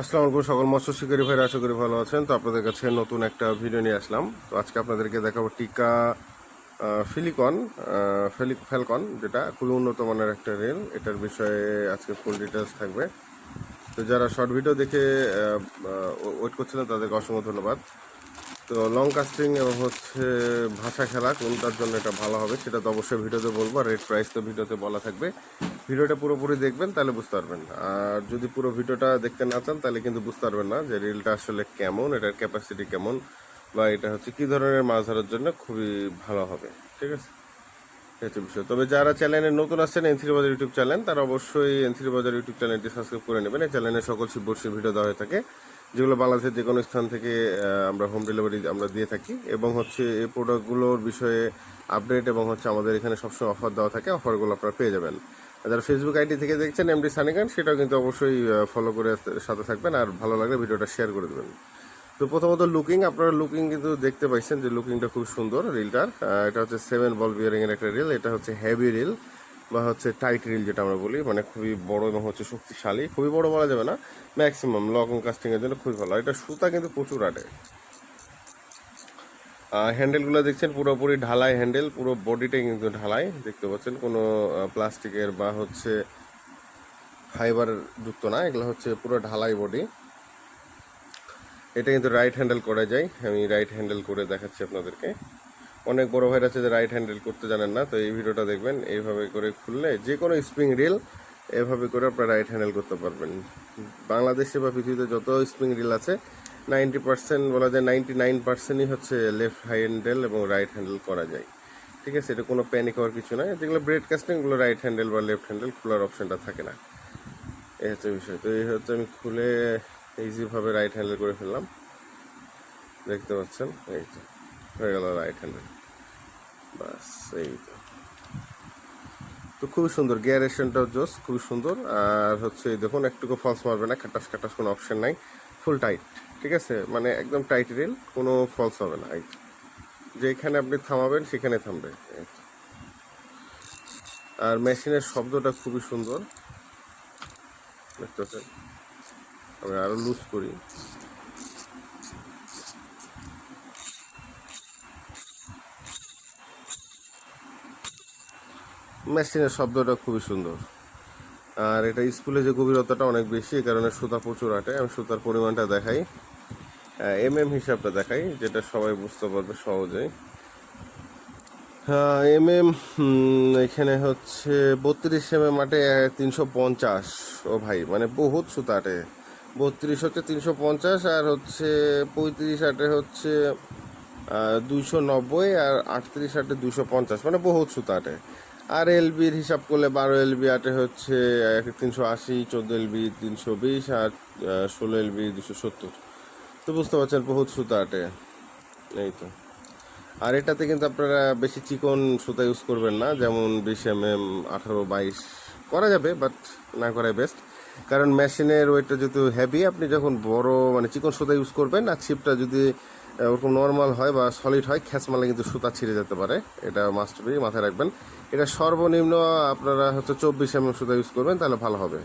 আসসালামু আলাইকুম সকল মৎস্য শিকারী ভাইরা, আশা করি ভালো আছেন। তো আপনাদের কাছে নতুন একটা ভিডিও নিয়ে আসলাম। তো আজকে আপনাদেরকে দেখাবো টিকা ফিলিকন ফেলিক ফ্যালকন, যেটা খুবই উন্নত মানের একটা রেল। এটার বিষয়ে আজকে ফুল ডিটেলস থাকবে। তো যারা শর্ট ভিডিও দেখে ওয়েট করছিলেন, তাদেরকে অসংখ্য ধন্যবাদ। তো লং কাস্টিং এবং হচ্ছে ভাষা খেলা, কোনটার জন্য এটা ভালো হবে, সেটা তো অবশ্যই ভিডিওতে বলব। আর রেট প্রাইস তো ভিডিওতে বলা থাকবে। ভিডিওটা পুরোপুরি দেখবেন, তাহলে বুঝতে পারবেন। আর যদি পুরো ভিডিওটা দেখতে না চান, তাহলে কিন্তু বুঝতে পারবেন না যে রিলটা আসলে কেমন, এটার ক্যাপাসিটি কেমন, বা এটা হচ্ছে কি ধরনের মাছ ধরার জন্য খুবই ভালো হবে। ঠিক আছে? হচ্ছে বিষয়। তবে যারা চ্যানেলে নতুন আসছেন এনথ্রি বাজার ইউটিউব চ্যানেল তারা অবশ্যই এনথ্রি বাজার ইউটিউব চ্যানেলটি সাবস্ক্রাইব করে নেবেন। এই চ্যানেলে সকল শিববর্ষীর ভিডিও দেওয়া হয়ে থাকে, যেগুলো বাংলাদেশের যে কোনো স্থান থেকে আমরা হোম ডেলিভারি আমরা দিয়ে থাকি। এবং হচ্ছে এই প্রোডাক্টগুলোর বিষয়ে আপডেট এবং হচ্ছে আমাদের এখানে সবসময় অফার দেওয়া থাকে অফারগুলো আপনারা পেয়ে যাবেন। যারা ফেসবুক আইডি থেকে দেখছেন এমডি সানিকান সেটাও কিন্তু অবশ্যই ফলো করে সাথে থাকবেন আর ভালো লাগলে ভিডিওটা শেয়ার করে দেবেন। তো প্রথমত লুকিং আপনারা লুকিং কিন্তু দেখতে পাইছেন যে লুকিংটা খুব সুন্দর রিলটার। এটা হচ্ছে সেভেন বল বিয়ারিং এর একটা রিল এটা হচ্ছে হেভি রিল বা হচ্ছে টাইট রিল যেটা আমরা বলি মানে খুবই বড় এবং হচ্ছে শক্তিশালী। খুবই বড় বলা যাবে না ম্যাক্সিমাম লং কাস্টিং এর জন্য খুবই ভালো। এটা সুতা কিন্তু প্রচুর আটে। হ্যান্ডেলগুলো দেখছেন, পুরোপুরি ঢালাই হ্যান্ডেল পুরো বডিটাই কিন্তু ঢালাই, দেখতে পাচ্ছেন। কোনো প্লাস্টিকের বা হচ্ছে ফাইবার যুক্ত না, এগুলো হচ্ছে পুরো ঢালাই বডি এটা কিন্তু রাইট হ্যান্ডেল করা যায়। আমি রাইট হ্যান্ডেল করে দেখাচ্ছি আপনাদেরকে। অনেক বড় ভাইরা আছে যে রাইট হ্যান্ডেল করতে জানেন না, তো এই ভিডিওটা দেখবেন। এইভাবে করে খুললে যে কোনো স্প্রিং রিল এভাবে করে আপনারা রাইট হ্যান্ডেল করতে পারবেন। বাংলাদেশে বা পৃথিবীতে যত স্প্রিং রিল আছে নাইনটি পার্সেন্ট বলা যায়, নাইনটি নাইন পার্সেন্টই হচ্ছে লেফট হ্যান্ডেল এবং রাইট হ্যান্ডেল করা যায়। ঠিক আছে? এটা কোনো প্যানিক হওয়ার কিছু নয় যেগুলো ব্রেড কাস্টিং ওগুলো রাইট হ্যান্ডেল বা লেফট হ্যান্ডেল খোলার অপশনটা থাকে না। এই হচ্ছে বিষয়। তো এই হচ্ছে আমি খুলে ইজিভাবে রাইট হ্যান্ডেল করে ফেললাম। দেখতে পাচ্ছেন? এই তো, হয়ে গেল রাইট হ্যান্ডেল বাস, এই তো। তো খুবই সুন্দর। গিয়ারেশনটাও জোস, খুবই সুন্দর। আর হচ্ছে দেখুন, একটুকু ফলস মারবে না। খাটাস খাটাস কোনো অপশন নাই। ফুল টাইট, ঠিক আছে? মানে একদম টাইট রেল, কোনো ফলস হবে না যেখানে আপনি থামাবেন, সেখানে থামবে। আর মেশিনের শব্দটা খুবই সুন্দর। আমি আরও লুজ করি। মেশিনের শব্দটা খুবই সুন্দর। আর এটা স্কুলে যে গভীরতাটা অনেক বেশি, এই কারণে সুতা প্রচুর আটে। আমি সুতার পরিমাণটা দেখাই। এম এম হিসাবটা দেখাই, যেটা সবাই বুঝতে পারবে সহজেই। এম এম এখানে হচ্ছে বত্রিশ এম এম আটে তিনশো পঞ্চাশ। ও ভাই মানে বহুত সুতা আটে। বত্রিশ হচ্ছে তিনশো পঞ্চাশ আর হচ্ছে পঁয়ত্রিশ আটে হচ্ছে দুইশো নব্বই আর আটত্রিশ আটে দুইশো পঞ্চাশ। মানে বহুত সুতা আটে। আর এলবির হিসাব করলে বারো এলবি আটে হচ্ছে তিনশো আশি, চোদ্দ এলবি তিনশো বিশ আর ষোলো এলবি দুশো সত্তর। তো বুঝতে পারছেন, বহুত সুতা আটে। এই তো। আর এটাতে কিন্তু আপনারা বেশি চিকন সুতা ইউজ করবেন না, যেমন বিশ এম এম, আঠারো, বাইশ। করা যাবে বাট না করাই বেস্ট কারণ মেশিনের ওয়েটটা যেহেতু হেভি আপনি যখন বড় মানে চিকন সুতা ইউজ করবেন, আর ছিপটা যদি ওরকম নর্মাল হয় বা সলিড হয় খ্যাচ মারলে কিন্তু সুতা ছিঁড়ে যেতে পারে। এটা মাস্ট বি মাথায় রাখবেন। এটা সর্বনিম্ন আপনারা হচ্ছে চব্বিশ এম এম সুতা ইউজ করবেন, তাহলে ভালো হবে।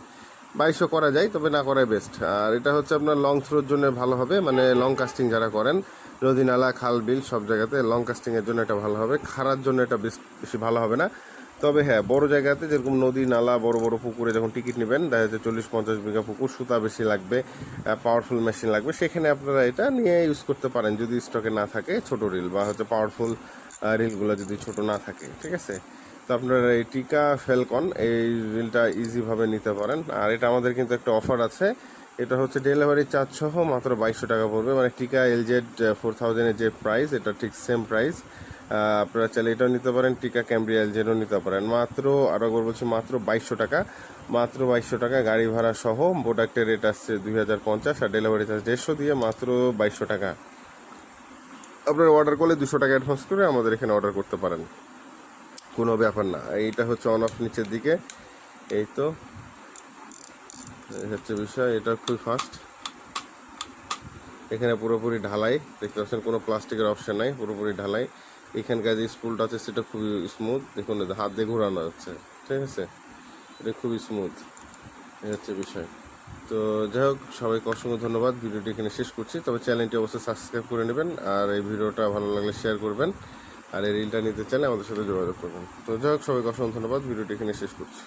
বাইশও করা যায়, তবে না করাই বেস্ট আর এটা হচ্ছে আপনার লং থ্রোর জন্য ভালো হবে মানে লং কাস্টিং যারা করেন নদী নালা খাল বিল, সব জায়গাতে লং কাস্টিংয়ের জন্য এটা ভালো হবে। খারার জন্য এটা বেশি ভালো হবে না। তবে হ্যাঁ বড় জায়গাতে যেরকম নদী, নালা, বড় বড় পুকুরে যখন টিকিট নেবেন, দেখা যাচ্ছে চল্লিশ পঞ্চাশ বিঘা পুকুর, সুতা বেশি লাগবে পাওয়ারফুল মেশিন লাগবে, সেখানে আপনারা এটা নিয়ে ইউজ করতে পারেন যদি স্টকে না থাকে ছোট রিল বা হচ্ছে পাওয়ারফুল রিলগুলো যদি ছোট না থাকে, ঠিক আছে? তো আপনারা এই টিকা ফেলকন এই রিলটা ইজিভাবে নিতে পারেন। আর এটা আমাদের কিন্তু একটা অফার আছে, এটা হচ্ছে ডেলিভারি চার্জ সহ মাত্র বাইশশো টাকা পড়বে। মানে টিকা এলজেড ফোর থাউজেন্ডের যে প্রাইস এটা ঠিক সেম প্রাইস আপনারা চাইলে এটাও নিতে পারেন, টিকা ক্যামব্রি এলজেডও নিতে পারেন। মাত্র আরও একবার বলছি মাত্র বাইশশো টাকা। মাত্র বাইশশো টাকা গাড়ি ভাড়া সহ প্রোডাক্টের রেট আসছে দুই হাজার পঞ্চাশ আর ডেলিভারি চার্জ দেড়শো দিয়ে মাত্র বাইশশো টাকা। আপনারা অর্ডার করলে দুশো টাকা অ্যাডভান্স করে আমাদের এখানে অর্ডার করতে পারেন। কোনো ব্যাপার না। এইটা হচ্ছে অন অফ নিচের দিকে। এই তো। এই হচ্ছে বিষয়, এটা খুবই ফাস্ট এখানে পুরোপুরি ঢালাই। দেখতে পাচ্ছেন কোনো প্লাস্টিকের অপশান নাই, পুরোপুরি ঢালাই। এখানকার যে স্পুলটা আছে, সেটা খুবই স্মুথ দেখুন হাত দিয়ে ঘোরানো হচ্ছে, ঠিক আছে? এটা খুবই স্মুথ এই হচ্ছে বিষয়। তো যাই হোক, সবাইকে অসংখ্য ধন্যবাদ। ভিডিওটি এখানে শেষ করছি। তবে চ্যানেলটি অবশ্যই সাবস্ক্রাইব করে নেবেন, আর এই ভিডিওটা ভালো লাগলে শেয়ার করবেন, আর এই রিলটা নিতে চাইলে আমাদের সাথে যোগাযোগ করবেন। তো যাই হোক, সবাইকে অসংখ্য ধন্যবাদ। ভিডিওটি এখানে শেষ করছি।